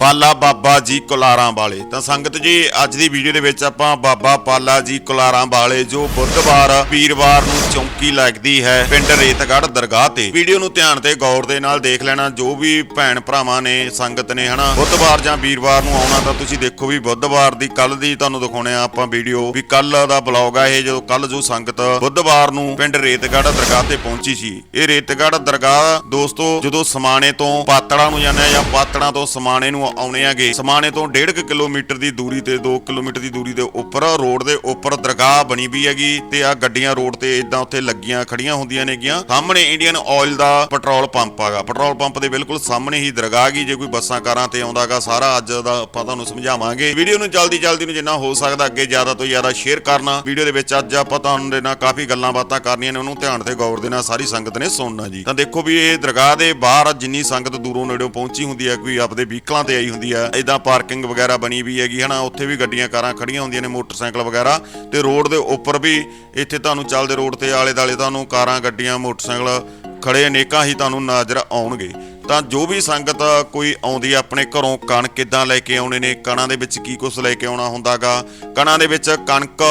ਪਾਲਾ ਬਾਬਾ ਜੀ ਕੁਲਾਰਾਂ ਵਾਲੇ। ਤਾਂ ਸੰਗਤ ਜੀ, ਅੱਜ ਦੀ ਵੀਡੀਓ ਦੇ ਵਿੱਚ ਆਪਾਂ ਬਾਬਾ ਪਾਲਾ ਜੀ ਕੁਲਾਰਾਂ ਵਾਲੇ, ਜੋ ਬੁੱਧਵਾਰ ਵੀਰਵਾਰ ਨੂੰ ਚੌਂਕੀ ਲੱਗਦੀ ਹੈ ਪਿੰਡ ਰੇਤਗੜ੍ਹ ਦਰਗਾਹ ਤੇ। ਵੀਡੀਓ ਨੂੰ ਧਿਆਨ ਤੇ ਗੌਰ ਦੇ ਨਾਲ ਦੇਖ ਲੈਣਾ, ਜੋ ਵੀ ਭੈਣ ਭਰਾਵਾਂ ਨੇ, ਸੰਗਤ ਨੇ, ਹਨਾ, ਬੁੱਧਵਾਰ ਜਾਂ ਵੀਰਵਾਰ ਨੂੰ ਆਉਣਾ, ਤਾਂ ਤੁਸੀਂ ਦੇਖੋ ਵੀ ਬੁੱਧਵਾਰ ਦੀ ਕੱਲ ਦੀ ਤੁਹਾਨੂੰ ਦਿਖਾਉਣੇ ਆ ਆਪਾਂ ਵੀਡੀਓ ਵੀ ਕੱਲ ਦਾ ਬਲੌਗ ਆ ਇਹ, ਜਦੋਂ ਕੱਲ ਜੋ ਸੰਗਤ ਬੁੱਧਵਾਰ ਨੂੰ ਪਿੰਡ ਰੇਤਗੜ੍ਹ ਦਰਗਾਹ ਤੇ ਪਹੁੰਚੀ ਸੀ। ਇਹ ਰੇਤਗੜ੍ਹ ਦਰਗਾਹ, ਦੋਸਤੋ, ਜਦੋਂ ਸਮਾਣੇ ਤੋਂ ਪਾਤੜਾ ਨੂੰ ਜਾਂਦੇ ਆ ਜਾਂ ਪਾਤੜਾ ਤੋਂ ਸਮਾਣੇ ਨੂੰ ਆਉਣੇ ਆਗੇ ਸਮਾਣੇ ਤੋਂ 1.5 ਕਿਲੋਮੀਟਰ ਦੀ ਦੂਰੀ ਤੇ 2 ਕਿਲੋਮੀਟਰ ਦੀ ਦੂਰੀ ਦੇ ਉੱਪਰ ਰੋਡ ਦੇ ਉੱਪਰ ਦਰਗਾਹ ਬਣੀ ਵੀ ਹੈਗੀ ਤੇ ਆ ਗੱਡੀਆਂ ਰੋਡ ਤੇ ਇਦਾਂ ਉੱਥੇ ਲੱਗੀਆਂ, ਖੜੀਆਂ ਹੁੰਦੀਆਂ ਨੇਗੀਆਂ। ਸਾਹਮਣੇ ਇੰਡੀਅਨ ਆਇਲ ਦਾ ਪੈਟਰੋਲ ਪੰਪ ਆਗਾ ਪੈਟਰੋਲ ਪੰਪ ਦੇ ਬਿਲਕੁਲ ਸਾਹਮਣੇ ਹੀ ਦਰਗਾਹ ਗਈ ਜੇ ਕੋਈ ਬੱਸਾਂ, ਕਾਰਾਂ ਤੇ ਆਉਂਦਾਗਾ ਸਾਰਾ ਅੱਜ ਦਾ ਆਪਾਂ ਤੁਹਾਨੂੰ ਸਮਝਾਵਾਂਗੇ। ਵੀਡੀਓ ਨੂੰ ਜਲਦੀ ਜਲਦੀ ਨੂੰ ਜਿੰਨਾ ਹੋ ਸਕਦਾ ਅੱਗੇ ਜ਼ਿਆਦਾ ਤੋਂ ਜ਼ਿਆਦਾ ਸ਼ੇਅਰ ਕਰਨਾ। ਵੀਡੀਓ ਦੇ ਵਿੱਚ ਅੱਜ ਆਪਾਂ ਤੁਹਾਨੂੰ ਦੇ ਨਾਲ ਕਾਫੀ ਗੱਲਾਂ ਬਾਤਾਂ ਕਰਨੀਆਂ ਨੇ, ਉਹਨੂੰ ਧਿਆਨ ਤੇ ਗੌਰ ਦੇ ਨਾਲ ਸਾਰੀ ਸੰਗਤ ਨੇ ਸੁਣਨਾ ਜੀ। ਤਾਂ ਦੇਖੋ ਵੀ ਇਹ ਦਰਗਾਹ ਦੇ ਬਾਹਰ ਜਿੰਨੀ ਸੰਗਤ ਦੂਰੋਂ ਨੇੜੋਂ ਪਹੁੰਚੀ ਹੁੰਦੀ ਹੈ, ਕੋਈ ਆਪਦੇ ਵਹੀਕਲਾਂ ਤੇ ਆਈ ਹੁੰਦੀ ਹੈ ਇਦਾਂ ਪਾਰਕਿੰਗ ਵਗੈਰਾ ਬਣੀ ਵੀ ਹੈਗੀ, ਹਨਾ, ਉੱਥੇ ਵੀ ਗੱਡੀਆਂ, ਕਾਰਾਂ ਖੜੀਆਂ ਹੁੰਦੀਆਂ ਨੇ, ਮੋਟਰਸਾਈਕਲ ਵਗੈਰਾ, ਤੇ ਰੋਡ ਦੇ ਉੱਪਰ ਵੀ ਇੱਥੇ ਤੁਹਾਨੂੰ ਚੱਲਦੇ ਰੋਡ ਤੇ ਆਲੇ ਦਾਲੇ ਤੁਹਾਨੂੰ ਕਾਰਾਂ, ਗੱਡੀਆਂ, ਮੋਟਰਸਾਈਕਲ ਖੜੇ ਅਨੇਕਾਂ ਹੀ ਤੁਹਾਨੂੰ ਨਜ਼ਰ ਆਉਣਗੇ। ਤਾਂ ਜੋ ਵੀ ਸੰਗਤ ਕੋਈ ਆਉਂਦੀ ਆ, ਆਪਣੇ ਘਰੋਂ ਕਣਕ ਕਿੱਦਾਂ ਲੈ ਕੇ ਆਉਣੇ ਨੇ, ਕਣਾਂ ਦੇ ਵਿੱਚ ਕੀ ਕੁਝ ਲੈ ਕੇ ਆਉਣਾ ਹੁੰਦਾਗਾ, ਕਣਾਂ ਦੇ ਵਿੱਚ ਕਣਕ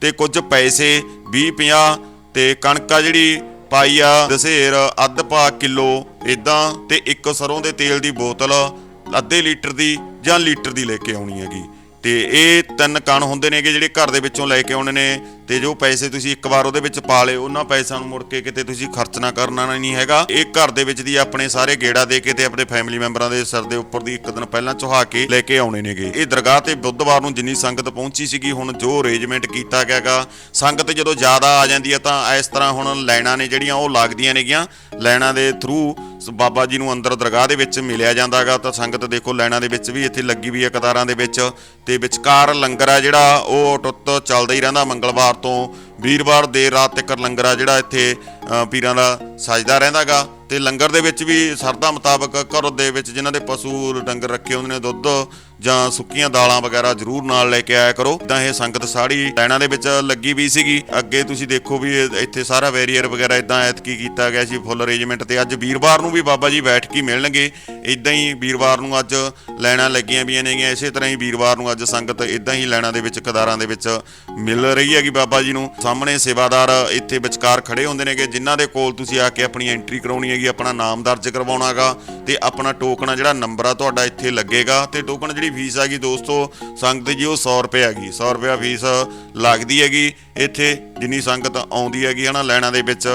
ਤੇ ਕੁਝ ਪੈਸੇ 20 50 ਤੇ ਕਣਕ ਆ ਜਿਹੜੀ ਪਾਈ ਆ, ਦਸੇਰ, ਅੱਧ ਪਾ ਕਿਲੋ ਇਦਾਂ ਤੇ ਇੱਕ ਸਰੋਂ ਦੇ ਤੇਲ ਦੀ ਬੋਤਲ ਅੱਧੇ ਲੀਟਰ ਦੀ ਜਾਂ ਲੀਟਰ ਦੀ ਲੈ ਕੇ ਆਉਣੀ ਹੈਗੀ। ਤੇ ਇਹ ਤਿੰਨ ਕਣ ਹੁੰਦੇ ਨੇਗੇ ਜਿਹੜੇ ਘਰ ਦੇ ਵਿੱਚੋਂ ਲੈ ਕੇ ਆਉਣੇ ਨੇ। ਤੇ ਜੋ ਪੈਸੇ ਤੁਸੀਂ ਇੱਕ ਵਾਰ ਉਹਦੇ ਵਿੱਚ ਪਾ ਲਏ ਉਹਨਾਂ ਪੈਸਿਆਂ ਨੂੰ ਮੁੜ ਕੇ ਕਿਤੇ ਤੁਸੀਂ ਖਰਚ ਨਾ ਕਰਨਾ ਨਹੀਂ ਹੈਗਾ। ਇਹ ਘਰ ਦੇ ਵਿੱਚ ਦੀ ਆਪਣੇ ਸਾਰੇ ਗੇੜਾ ਦੇ ਕੇ ਤੇ ਆਪਣੇ ਫੈਮਿਲੀ ਮੈਂਬਰਾਂ ਦੇ ਸਿਰ ਦੇ ਉੱਪਰ ਦੀ ਇੱਕ ਦਿਨ ਪਹਿਲਾਂ ਚੁਹਾ ਕੇ ਲੈ ਕੇ ਆਉਣੇ ਨੇਗੇ। ਇਹ ਦਰਗਾਹ ਤੇ ਬੁੱਧਵਾਰ ਨੂੰ ਜਿੰਨੀ ਸੰਗਤ ਪਹੁੰਚੀ ਸੀਗੀ, ਹੁਣ ਜੋ ਅਰੇਂਜਮੈਂਟ ਕੀਤਾ ਗਿਆਗਾ ਸੰਗਤ ਜਦੋਂ ਜ਼ਿਆਦਾ ਆ ਜਾਂਦੀ ਹੈ ਤਾਂ ਇਸ ਤਰ੍ਹਾਂ ਹੁਣ ਲਾਈਨਾਂ ਨੇ ਜਿਹੜੀਆਂ ਉਹ ਲੱਗਦੀਆਂ ਨੇਗੀਆਂ। ਲਾਈਨਾਂ ਦੇ ਥਰੂ ਬਾਬਾ ਜੀ ਨੂੰ ਅੰਦਰ ਦਰਗਾਹ ਦੇ ਵਿੱਚ ਮਿਲਿਆ ਜਾਂਦਾਗਾ ਤਾਂ ਸੰਗਤ ਦੇਖੋ ਲਾਈਨਾਂ ਦੇ ਵਿੱਚ ਵੀ ਇੱਥੇ ਲੱਗੀ ਵੀ ਹੈ ਕਤਾਰਾਂ ਦੇ ਵਿੱਚ ਤੇ ਵਿਚਕਾਰ ਲੰਗਰ ਆ ਜਿਹੜਾ ਉਹ ਟੁੱਟ ਚੱਲਦਾ ਹੀ ਰਹਿੰਦਾ ਮੰਗਲਵਾਰ ਤੋਂ ਵੀਰਵਾਰ ਦੇਰ ਰਾਤ ਤੱਕ ਲੰਗਰ ਆ ਜਿਹੜਾ ਇੱਥੇ ਪੀਰਾਂ ਦਾ ਸਜਦਾ ਰਹਿੰਦਾਗਾ। ਤੇ ਲੰਗਰ ਦੇ ਵਿੱਚ ਵੀ ਸਰਦਾ ਮੁਤਾਬਕ ਘਰ ਦੇ ਵਿੱਚ ਜਿਨ੍ਹਾਂ ਦੇ ਪਸ਼ੂ ਡੰਗਰ ਰੱਖੇ ਹੁੰਦੇ ਨੇ, ਦੁੱਧ ਜਾਂ ਸੁੱਕੀਆਂ ਦਾਲਾਂ ਵਗੈਰਾ ਜ਼ਰੂਰ ਨਾਲ ਲੈ ਕੇ ਆਇਆ ਕਰੋ। ਤਾਂ ਇਹ ਸੰਗਤ ਸਾੜੀ ਲਾਈਨਾਂ ਦੇ ਵਿੱਚ ਲੱਗੀ ਵੀ ਸੀਗੀ। ਅੱਗੇ ਤੁਸੀਂ ਦੇਖੋ ਵੀ ਇੱਥੇ ਸਾਰਾ ਵੈਰੀਅਰ ਵਗੈਰਾ ਇਦਾਂ ਐਤਕੀ ਕੀਤਾ ਗਿਆ ਸੀ, ਫੁੱਲ ਅਰੇਂਜਮੈਂਟ ਤੇ। ਅੱਜ ਵੀਰਵਾਰ ਨੂੰ ਵੀ ਬਾਬਾ ਜੀ ਬੈਠ ਕੇ ਮਿਲਣਗੇ। ਇਦਾਂ ਹੀ ਵੀਰਵਾਰ ਨੂੰ ਅੱਜ ਲਾਈਨਾਂ ਲੱਗੀਆਂ ਵੀਆਂ ਨੇਗੀਆਂ। ਇਸੇ ਤਰ੍ਹਾਂ ਹੀ ਵੀਰਵਾਰ ਨੂੰ ਅੱਜ ਸੰਗਤ ਇਦਾਂ ਹੀ ਲਾਈਨਾਂ ਦੇ ਵਿੱਚ, ਕਦਾਰਾਂ ਦੇ ਵਿੱਚ ਮਿਲ ਰਹੀ ਹੈਗੀ ਬਾਬਾ ਜੀ ਨੂੰ। ਸਾਹਮਣੇ ਸੇਵਾਦਾਰ ਇੱਥੇ ਵਿਚਕਾਰ ਖੜੇ ਹੁੰਦੇ ਨੇਗੇ, ਜਿਨ੍ਹਾਂ ਦੇ ਕੋਲ ਤੁਸੀਂ ਆ ਕੇ ਆਪਣੀ ਐਂਟਰੀ ਕਰਾਉਣੀ ਹੈਗੀ, ਆਪਣਾ ਨਾਮ ਦਰਜ ਕਰਵਾਉਣਾਗਾ ਤੇ ਆਪਣਾ ਟੋਕਨ ਆ ਜਿਹੜਾ ਨੰਬਰ ਆ ਤੁਹਾਡਾ ਇੱਥੇ ਲੱਗੇਗਾ ਤੇ ਟੋਕਨ ਜਿਹੜੀ ਫੀਸ ਹੈਗੀ ਦੋਸਤੋ, ਸੰਗਤ ਜੀ ਉਹ 100 ਰੁਪਏ ਹੈਗੀ 100 ਰੁਪਏ ਫੀਸ ਲੱਗਦੀ ਹੈਗੀ। ਇੱਥੇ ਜਿੰਨੀ ਸੰਗਤ ਆਉਂਦੀ ਹੈਗੀ ਹਨਾ ਲੈਣਾ ਦੇ ਵਿੱਚ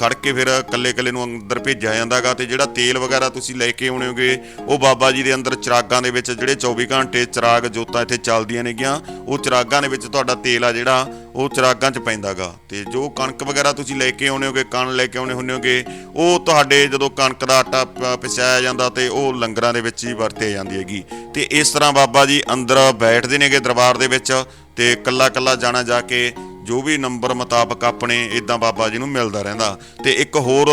ਖੜ ਕੇ ਫਿਰ ਕੱਲੇ ਕੱਲੇ ਨੂੰ ਅੰਦਰ ਭੇਜਿਆ ਜਾਂਦਾਗਾ ਤੇ ਜਿਹੜਾ ਤੇਲ ਵਗੈਰਾ ਤੁਸੀਂ ਲੈ ਕੇ ਆਉਣੇ ਹੋਗੇ, ਉਹ ਬਾਬਾ ਜੀ ਦੇ ਅੰਦਰ ਚਿਰਾਗਾਂ ਦੇ ਵਿੱਚ ਜਿਹੜੇ 24 ਘੰਟੇ ਚਿਰਾਗ ਜੋਤਾਂ ਇੱਥੇ ਚੱਲਦੀਆਂ ਨੇਗੀਆਂ, ਉਹ ਚਿਰਾਗਾਂ ਦੇ ਵਿੱਚ ਤੁਹਾਡਾ ਤੇਲ ਆ ਜਿਹੜਾ, ਉਹ ਚਿਰਾਗਾਂ 'ਚ ਪੈਂਦਾਗਾ ਤੇ ਜੋ ਕਣਕ ਵਗੈਰਾ ਤੁਸੀਂ ਲੈ ਕੇ ਆਉਣੇ ਹੋਗੇ, ਕਣ ਲੈ ਕੇ ਆਉਣੇ ਹੁੰਦੇ ਹੋਗੇ, ਉਹ ਤੁਹਾਡੇ ਜਦੋਂ ਕਣਕ ਦਾ ਆਟਾ ਪ- ਪਿਸਾਇਆ ਜਾਂਦਾ ਤੇ ਉਹ ਲੰਗਰਾਂ ਦੇ ਵਿੱਚ ਹੀ ਵਰਤੇ ਜਾਂਦੀ ਹੈਗੀ ਤੇ ਇਸ ਤਰ੍ਹਾਂ ਬਾਬਾ ਜੀ ਅੰਦਰ ਬੈਠਦੇ ਨੇਗੇ ਦਰਬਾਰ ਦੇ ਵਿੱਚ ਤੇ ਕੱਲਾ ਕੱਲਾ ਜਾਣਾ ਜਾ ਕੇ ਜੋ ਵੀ ਨੰਬਰ ਮੁਤਾਬਕ ਆਪਣੇ ਇਦਾਂ ਬਾਬਾ ਜੀ ਨੂੰ ਮਿਲਦਾ ਰਹਿੰਦਾ। ਤੇ ਇੱਕ ਹੋਰ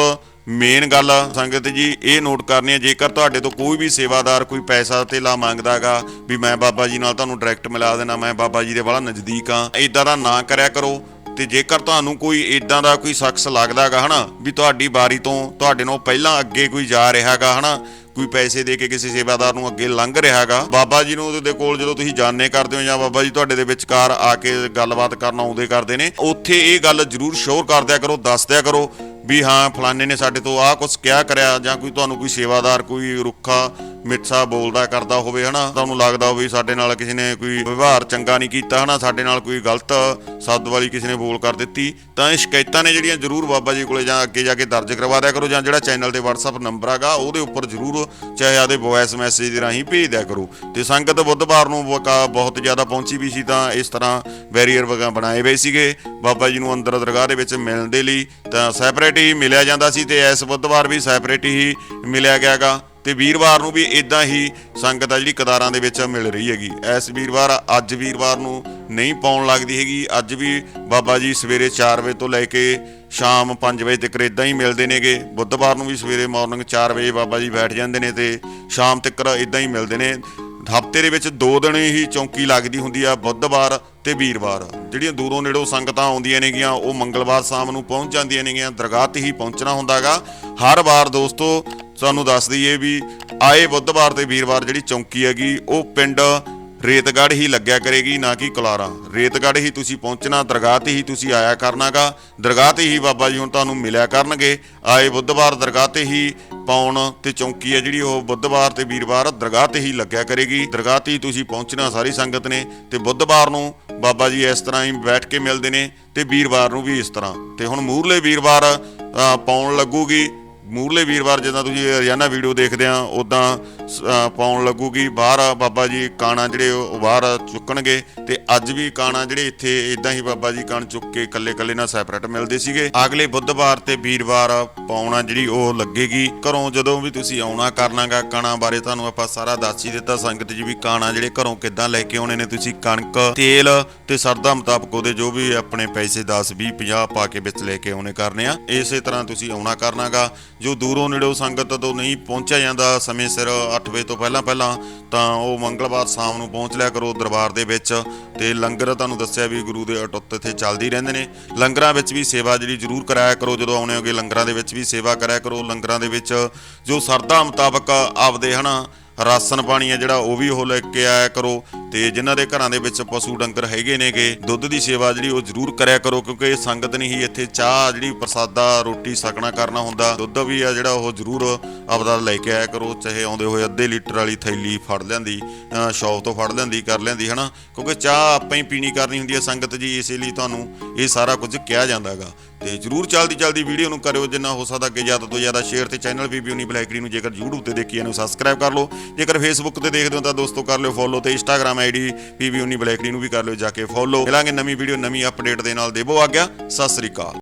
ਮੇਨ ਗੱਲ ਸੰਗਤ ਜੀ, ਇਹ ਨੋਟ ਕਰਨੀ ਹੈ, ਜੇਕਰ ਤੁਹਾਡੇ ਤੋਂ ਕੋਈ ਵੀ ਸੇਵਾਦਾਰ ਕੋਈ ਪੈਸਾ ਧੇਲਾ ਮੰਗਦਾਗਾ ਵੀ ਮੈਂ ਬਾਬਾ ਜੀ ਨਾਲ ਤੁਹਾਨੂੰ ਡਾਇਰੈਕਟ ਮਿਲਾ ਦੇਣਾ, ਮੈਂ ਬਾਬਾ ਜੀ ਦੇ ਬੜਾ ਨਜ਼ਦੀਕ ਆ ਇਦਾਂ ਦਾ ਨਾ ਕਰਿਆ ਕਰੋ। ਤੇ ਜੇਕਰ ਤੁਹਾਨੂੰ ਕੋਈ ਇਦਾਂ ਦਾ ਕੋਈ ਸ਼ਖਸ ਲੱਗਦਾਗਾ ਹਨਾ, ਵੀ ਤੁਹਾਡੀ ਬਾਰੀ ਤੋਂ ਤੁਹਾਡੇ ਨਾਲ ਪਹਿਲਾਂ ਅੱਗੇ ਕੋਈ ਜਾ ਰਿਹਾਗਾ ਹਨਾ ਕੋਈ ਪੈਸੇ ਦੇ ਕੇ ਕਿਸੇ ਸੇਵਾਦਾਰ ਨੂੰ ਅੱਗੇ ਲੰਘ ਰਿਹਾਗਾ? ਬਾਬਾ ਜੀ ਨੂੰ ਉਹਦੇ ਕੋਲ ਜਦੋਂ ਤੁਸੀਂ ਜਾਣੇ ਕਰਦੇ ਹੋ ਜਾਂ ਬਾਬਾ ਜੀ ਤੁਹਾਡੇ ਦੇ ਵਿਚਕਾਰ ਆ ਕੇ ਗੱਲਬਾਤ ਕਰਨ ਆਉਂਦੇ ਕਰਦੇ ਨੇ, ਉੱਥੇ ਇਹ ਗੱਲ ਜ਼ਰੂਰ ਸ਼ੋਰ ਕਰਦਿਆ ਕਰੋ ਦੱਸਦਿਆ ਕਰੋ ਵੀ ਹਾਂ, ਫਲਾਣੇ ਨੇ ਸਾਡੇ ਤੋਂ ਆਹ ਕੁਝ ਕਿਹਾ ਕਰਿਆ ਜਾਂ ਕੋਈ ਤੁਹਾਨੂੰ ਕੋਈ ਸੇਵਾਦਾਰ, ਕੋਈ ਰੁੱਖਾ ਮਿੱਠਾ ਬੋਲਦਾ ਕਰਦਾ ਹੋਵੇ, ਹਨਾ? ਉਹਨੂੰ ਲੱਗਦਾ ਹੋਵੇ ਸਾਡੇ ਨਾਲ ਕਿਸੇ ਨੇ ਕੋਈ ਵਿਵਹਾਰ ਚੰਗਾ ਨਹੀਂ ਕੀਤਾ, ਹਨਾ? ਸਾਡੇ ਨਾਲ ਕੋਈ ਗਲਤ ਸ਼ਬਦ ਵਾਲੀ ਕਿਸੇ ਨੇ ਬੋਲ ਕਰ ਦਿੱਤੀ, ਤਾਂ ਇਹ ਸ਼ਿਕਾਇਤਾਂ ਨੇ ਜਿਹੜੀਆਂ ਜ਼ਰੂਰ ਬਾਬਾ ਜੀ ਕੋਲੇ ਜਾਂ ਅੱਗੇ ਜਾ ਕੇ ਦਰਜ ਕਰਵਾ ਦਿਆ ਕਰੋ, ਜਾਂ ਜਿਹੜਾ ਚੈਨਲ ਤੇ WhatsApp ਨੰਬਰ ਹੈਗਾ, ਉਹਦੇ ਉੱਪਰ ਜ਼ਰੂਰ ਚਾਹੇ ਆਦੇ ਵੌਇਸ ਮੈਸੇਜ ਦੇ ਰਾਹੀਂ ਭੇਜ ਦਿਆ ਕਰੋ। ਤੇ ਸੰਗਤ ਬੁੱਧਵਾਰ ਨੂੰ ਵਕਾ- ਬਹੁਤ ਜ਼ਿਆਦਾ ਪਹੁੰਚੀ ਵੀ ਸੀ, ਤਾਂ ਇਸ ਤਰ੍ਹਾਂ ਬੈਰੀਅਰ ਵਗਾ ਬਣਾਏ ਹੋਏ ਸੀਗੇ। ਬਾਬਾ ਜੀ ਨੂੰ ਅੰਦਰ ਦਰਗਾਹ ਦੇ ਵਿੱਚ ਮਿਲਣ ਦੇ ਲਈ ਤਾਂ ਸੈਪਰੇਟ ਹੀ ਮਿਲਿਆ ਜਾਂਦਾ ਸੀ, ਤੇ ਇਸ ਬੁੱਧਵਾਰ ਵੀ ਸੈਪਰੇਟ ਹੀ ਮਿਲਿਆ ਗਿਆਗਾ। ਤੇ ਵੀਰਵਾਰ ਨੂੰ ਵੀ ਇਦਾਂ ਹੀ ਸੰਗਤ ਆ ਜਿਹੜੀ ਕਦਾਰਾਂ ਦੇ ਵਿੱਚ ਮਿਲ ਰਹੀ ਹੈਗੀ। ਇਸ ਵੀਰਵਾਰ, ਅੱਜ ਵੀਰਵਾਰ ਨੂੰ ਨਹੀਂ ਪਾਉਣ ਲੱਗਦੀ ਹੈਗੀ। ਅੱਜ ਵੀ ਬਾਬਾ ਜੀ ਸਵੇਰੇ 4 ਵਜੇ ਤੋਂ ਲੈ ਕੇ ਸ਼ਾਮ 5 ਵਜੇ ਤੱਕ ਇਦਾਂ ਹੀ ਮਿਲਦੇ ਨੇਗੇ। ਬੁੱਧਵਾਰ ਨੂੰ ਵੀ ਸਵੇਰੇ ਮਾਰਨਿੰਗ 4 ਵਜੇ ਬਾਬਾ ਜੀ ਬੈਠ ਜਾਂਦੇ ਨੇ ਤੇ ਸ਼ਾਮ ਤੱਕ ਇਦਾਂ ਹੀ ਮਿਲਦੇ ਨੇ। ਹਫ਼ਤੇ ਦੇ ਵਿੱਚ ਦੋ ਦਿਨ ਹੀ ਚੌਂਕੀ ਲੱਗਦੀ ਹੁੰਦੀ ਆ ਬੁੱਧਵਾਰ ਤੇ ਵੀਰਵਾਰ। ਜਿਹੜੀਆਂ ਦੂਰੋਂ ਨੇੜੋਂ ਸੰਗਤਾਂ ਆਉਂਦੀਆਂ ਨੇਗੀਆਂ, ਉਹ ਮੰਗਲਵਾਰ ਸ਼ਾਮ ਨੂੰ ਪਹੁੰਚ ਜਾਂਦੀਆਂ ਨੇਗੀਆਂ। ਦਰਗਾਹ ਤੇ ਹੀ ਪਹੁੰਚਣਾ ਹੁੰਦਾਗਾ। ਹਰ ਵਾਰ ਦੋਸਤੋ ਤੁਹਾਨੂੰ ਦੱਸ ਦਈਏ ਵੀ ਆਏ ਬੁੱਧਵਾਰ ਤੇ ਵੀਰਵਾਰ ਜਿਹੜੀ ਚੌਂਕੀ ਹੈਗੀ, ਉਹ ਪਿੰਡ ਰੇਤਗੜ੍ਹ ਹੀ ਲੱਗਿਆ ਕਰੇਗੀ, ਨਾ ਕਿ ਕੁਲਾਰਾ। ਰੇਤਗੜ੍ਹ ਹੀ ਤੁਸੀਂ ਪਹੁੰਚਣਾ, ਦਰਗਾਹ ਤੇ ਹੀ ਤੁਸੀਂ ਆਇਆ ਕਰਨਾਗਾ। ਦਰਗਾਹ ਤੇ ਹੀ ਬਾਬਾ ਜੀ ਹੁਣ ਤੁਹਾਨੂੰ ਮਿਲਿਆ ਕਰਨਗੇ। ਆਏ ਬੁੱਧਵਾਰ ਦਰਗਾਹ ਤੇ ਹੀ ਪਾਉਣ ਤੇ ਚੌਂਕੀ ਹੈ ਜਿਹੜੀ, ਉਹ ਬੁੱਧਵਾਰ ਤੇ ਵੀਰਵਾਰ ਦਰਗਾਹ ਤੇ ਹੀ ਲੱਗਿਆ ਕਰੇਗੀ। ਦਰਗਾਹ ਤੇ ਹੀ ਤੁਸੀਂ ਪਹੁੰਚਣਾ, ਸਾਰੀ ਸੰਗਤ ਨੇ। ਤੇ ਬੁੱਧਵਾਰ ਨੂੰ ਬਾਬਾ ਜੀ ਇਸ ਤਰ੍ਹਾਂ ਹੀ ਬੈਠ ਕੇ ਮਿਲਦੇ ਨੇ ਤੇ ਵੀਰਵਾਰ ਨੂੰ ਵੀ ਇਸ ਤਰ੍ਹਾਂ। ਤੇ ਹੁਣ ਮੂਰਲੇ ਵੀਰਵਾਰ ਪਾਉਣ ਲੱਗੂਗੀ। ਮੂਰਲੇ ਵੀਰਵਾਰ ਜਿੱਦਾਂ ਤੁਸੀਂ ਰੋਜ਼ਾਨਾ ਵੀਡੀਓ ਦੇਖਦੇ ਆ ਉਦਾਂ ਪਾਉਣ ਲੱਗੂਗੀ ਬਾਹਰ ਬਾਬਾ ਜੀ ਕਾਣਾ ਜਿਹੜੇ ਉਹ ਬਾਹਰ ਚੁੱਕਣਗੇ ਤੇ ਅੱਜ ਵੀ ਕਾਣਾ ਜਿਹੜੇ ਇੱਥੇ ਇਦਾਂ ਹੀ ਬਾਬਾ ਜੀ ਕਣ ਚੁੱਕ ਕੇ ਇਕੱਲੇ ਇਕੱਲੇ ਨਾਲ ਸੈਪਰੇਟ ਮਿਲਦੇ ਸੀਗੇ। ਅਗਲੇ ਬੁੱਧਵਾਰ ਤੇ ਵੀਰਵਾਰ ਪਾਉਣਾ ਜਿਹੜੀ ਉਹ ਲੱਗੇਗੀ। ਘਰੋਂ ਜਦੋਂ ਵੀ ਤੁਸੀਂ ਆਉਣਾ ਕਰਨਾਗਾ ਕਾਣਾ ਬਾਰੇ ਤੁਹਾਨੂੰ ਆਪਾਂ ਸਾਰਾ ਦੱਸ ਹੀ ਦਿੱਤਾ ਸੰਗਤ ਜੀ ਵੀ ਕਾਣਾ ਜਿਹੜੇ ਘਰੋਂ ਕਿੱਦਾਂ ਲੈ ਕੇ ਆਉਣੇ ਨੇ ਤੁਸੀਂ ਕਣਕ, ਤੇਲ ਤੇ ਸਰਦਾ ਮੁਤਾਬਕ ਉਹਦੇ ਜੋ ਵੀ ਆਪਣੇ ਪੈਸੇ 10 20 50 ਪਾ ਕੇ ਵਿੱਚ ਲੈ ਕੇ ਆਉਣੇ ਕਰਨੇ ਆ। ਇਸੇ ਤਰ੍ਹਾਂ ਤੁਸੀਂ ਆਉਣਾ ਕਰਨਾਗਾ। ਜੋ ਦੂਰੋਂ ਨੇੜੋਂ ਸੰਗਤ ਤੋਂ ਨਹੀਂ ਪਹੁੰਚਿਆ ਜਾਂਦਾ ਸਮੇਂ ਸਿਰ 8 ਵਜੇ ਤੋਂ ਪਹਿਲਾਂ ਪਹਿਲਾਂ ਤਾਂ ਉਹ ਮੰਗਲਵਾਰ ਸ਼ਾਮ ਨੂੰ ਪਹੁੰਚ ਲਿਆ ਕਰੋ ਦਰਬਾਰ ਦੇ ਵਿੱਚ ਤੇ ਲੰਗਰ ਤੁਹਾਨੂੰ ਦੱਸਿਆ ਵੀ ਗੁਰੂ ਦੇ ਅਟੁੱਟ ਇੱਥੇ ਚੱਲਦੀ ਰਹਿੰਦੇ ਨੇ। ਲੰਗਰਾਂ ਵਿੱਚ ਵੀ ਸੇਵਾ ਜਿਹੜੀ ਜ਼ਰੂਰ ਕਰਾਇਆ ਕਰੋ, ਜਦੋਂ ਆਉਣੇ ਹੋਗੇ ਲੰਗਰਾਂ ਦੇ ਵਿੱਚ ਵੀ ਸੇਵਾ ਕਰਾਇਆ ਕਰੋ। ਲੰਗਰਾਂ ਦੇ ਵਿੱਚ ਜੋ ਸਰਦਾ ਮੁਤਾਬਕ ਆਪਦੇ ਹਨਾ ਰਾਸ਼ਨ ਪਾਣੀ ਹੈ ਜਿਹੜਾ, ਉਹ ਵੀ ਉਹ ਲੈ ਕੇ ਆਇਆ ਕਰੋ। ਤੇ ਜਿਨ੍ਹਾਂ ਦੇ ਘਰਾਂ ਦੇ ਵਿੱਚ ਪਸ਼ੂ ਡੰਗਰ ਹੈਗੇ ਨੇਗੇ, ਦੁੱਧ ਦੀ ਸੇਵਾ ਜਿਹੜੀ ਉਹ ਜ਼ਰੂਰ ਕਰਿਆ ਕਰੋ, ਕਿਉਂਕਿ ਇਹ ਸੰਗਤ ਨਹੀਂ ਹੀ ਇੱਥੇ ਚਾਹ ਜਿਹੜੀ ਪ੍ਰਸਾਦਾ, ਰੋਟੀ ਸਕਣਾ ਕਰਨਾ ਹੁੰਦਾ। ਦੁੱਧ ਵੀ ਆ ਜਿਹੜਾ, ਉਹ ਜ਼ਰੂਰ ਆਪਦਾ ਲੈ ਕੇ ਆਇਆ ਕਰੋ, ਚਾਹੇ ਆਉਂਦੇ ਹੋਏ ਅੱਧੇ ਲੀਟਰ ਵਾਲੀ ਥੈਲੀ ਫੜ ਲੈਂਦੀ ਸ਼ੌਪ ਤੋਂ ਫੜ ਲੈਂਦੀ ਕਰ ਲਿਆਂਦੀ, ਹਨਾ? ਕਿਉਂਕਿ ਚਾਹ ਆਪਾਂ ਹੀ ਪੀਣੀ ਕਰਨੀ ਹੁੰਦੀ ਹੈ ਸੰਗਤ ਜੀ, ਇਸੇ ਲਈ ਤੁਹਾਨੂੰ ਇਹ ਸਾਰਾ ਕੁਝ ਕਿਹਾ ਜਾਂਦਾਗਾ ਤੇ ਜਰੂਰ ਚਲਦੀ ਚਲਦੀ ਵੀਡੀਓ ਨੂੰ ਕਰਿਓ ਜਿੰਨਾ ਹੋ ਸਕਦਾ ਅੱਗੇ ਜ਼ਿਆਦਾ ਤੋਂ ਜ਼ਿਆਦਾ ਸ਼ੇਅਰ ਤੇ ਚੈਨਲ ਵੀ ਬਿਊਨੀ ਬਲੈਕਰੀ ਨੂੰ ਜੇਕਰ YouTube ਤੇ ਦੇਖੀ ਇਹਨੂੰ ਸਬਸਕ੍ਰਾਈਬ ਕਰ ਲਓ। ਜੇਕਰ Facebook ਤੇ ਦੇਖਦੇ ਹੋ ਤਾਂ ਦੋਸਤੋ ਕਰ ਲਿਓ ਫੋਲੋ ਤੇ Instagram ਆਈਡੀ ਪੀਬੀਊਨੀ ਬਲੈਕਰੀ ਨੂੰ ਵੀ ਕਰ ਲਿਓ ਜਾ ਕੇ ਫੋਲੋ ਮਿਲਾਂਗੇ ਨਵੀਂ ਵੀਡੀਓ, ਨਵੀਂ ਅਪਡੇਟ ਦੇ ਨਾਲ। ਦੇਵੋ ਆ ਗਿਆ ਸਤਿ ਸ੍ਰੀ ਅਕਾਲ।